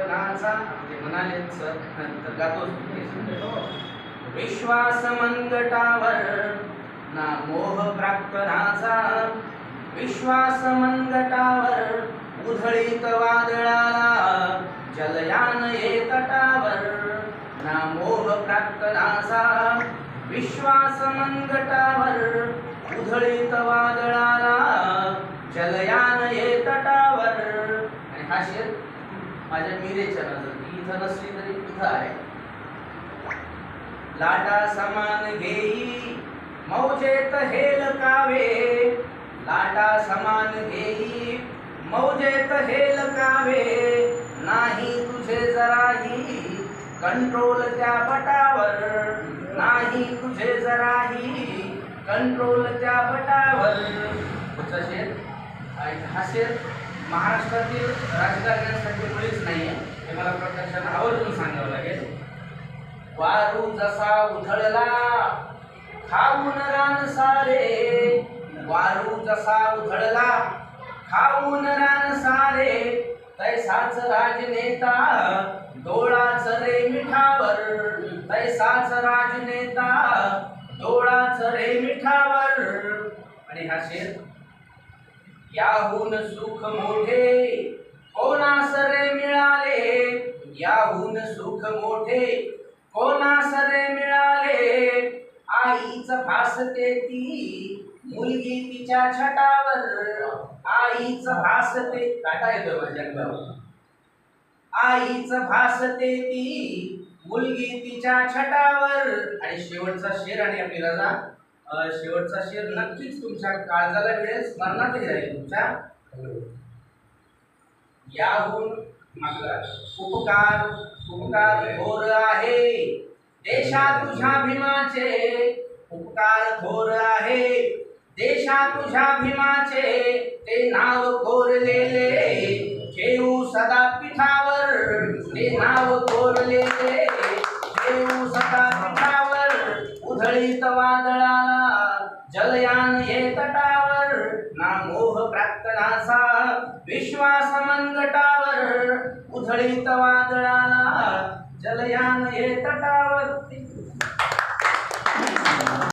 प्रार्थनाचा ते म्हणाले सर तर विश्वास मनगटावर ना मोह प्रार्थनाचा विश्वास मनगटावर उधळीत वादळाला जलयान ये तटावर ना मोह प्रार्थनाचा विश्वास मनगटावर उधळीत वादळाला जलयान ये तटावर आणि हा शेर माझ्या मिरेच्या नजर इथं नसली तरी इथं आहे. लाटा समान घेई मौजेत हेल कावे. लाटा समान घेई मौजेत हेल कावे. नाही तुझे जराही कंट्रोल त्या बटावर नाही तुझे जराही कंट्रोल त्या पटावर. पुढचा शेर? हा शेर. महाराष्ट्रातील राजकारण्यांसाठी मुळीच नाही आहे हे मला प्रत्यक्षात आवर्जून सांगावं लागेल. वारू जसा उधळला खाऊन रान सारे. वारू जसा उधळला खाऊन रान सारे. तैसाच राजनेता डोळाच रे मिठावर. तैसाच राजनेता डोळाच रे मिठावर. आणि हा शेर याहून सुख मोठे कोणासरे मिळाले? याहून सुख मोठे कोणासरे मिळाले? आईच भासते ती मुलगी तिच्या छटावर. आईच भासते काटा येतो माझ्या आईच भासते ती मुलगी तिच्या छटावर. आणि शेवटचा शेर आणि आपली रजा. शेवटचा शेअर नक्कीच तुमच्या काळजाला मिळेल स्मरणातही राहील तुमच्या याहून मागला उपकार उपकार थोर आहे. देशा तुझ्या भीमाचे उपकार थोर आहे. देशा तुझ्या भीमाचे ते नाव कोरलेले. घेऊ सदा पिठावर ते नाव जलयान ये तटावर ना मोह प्रार्थनाचा विश्वास मनगटावर उधळीत वादळाला जलयान ये तटावर.